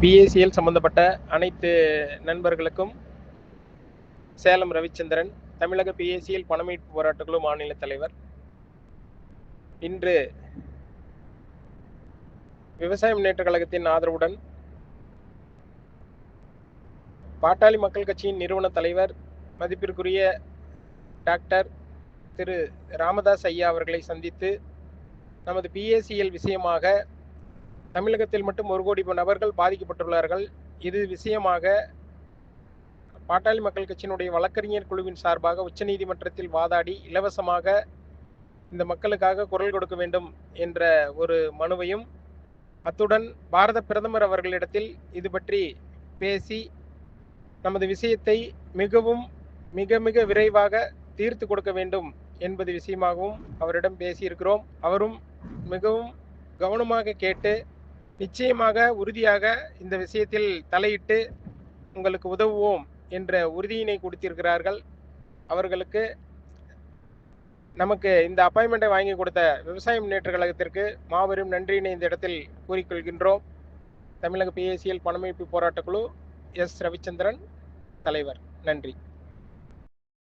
BaCl சம்பந்தப்பட்ட அனைத்து நண்பர்களுக்கும் சேலம் ரவிச்சந்திரன் தமிழக பிஏசிஎல் பணமீட்பு போராட்டக்குழு மாநில தலைவர். இன்று விவசாய முன்னேற்ற கழகத்தின் ஆதரவுடன் பாட்டாளி மக்கள் கட்சியின் நிறுவன தலைவர் மதிப்பிற்குரிய டாக்டர் திரு ராமதாஸ் ஐயா அவர்களை சந்தித்து நமது பிஏசிஎல் விஷயமாக தமிழகத்தில் மட்டும் ஒரு கோடி நபர்கள் பாதிக்கப்பட்டுள்ளார்கள். இது விஷயமாக பாட்டாளி மக்கள் கட்சியினுடைய வழக்கறிஞர் குழுவின் சார்பாக உச்சநீதிமன்றத்தில் வாதாடி இலவசமாக இந்த மக்களுக்காக குரல் கொடுக்க வேண்டும் என்ற ஒரு மனுவையும் அத்துடன் பாரத பிரதமர் அவர்களிடத்தில் இது பற்றி பேசி நமது விஷயத்தை மிகவும் மிக மிக விரைவாக தீர்த்து கொடுக்க வேண்டும் என்பது விஷயமாகவும் அவரிடம் பேசியிருக்கிறோம். அவரும் மிகவும் கவனமாக கேட்டு நிச்சயமாக உறுதியாக இந்த விஷயத்தில் தலையிட்டு உங்களுக்கு உதவுவோம் என்ற உறுதியினை கொடுத்திருக்கிறார்கள். அவர்களுக்கு நமக்கு இந்த அப்பாயின்மெண்ட்டை வாங்கி கொடுத்த விவசாய முன்னேற்ற கழகத்திற்கு மாபெரும் நன்றியினை இந்த இடத்தில் கூறிக்கொள்கின்றோம். தமிழக பிஏசிஎல் பணமீட்பு போராட்டக்குழு எஸ் ரவிச்சந்திரன் தலைவர். நன்றி.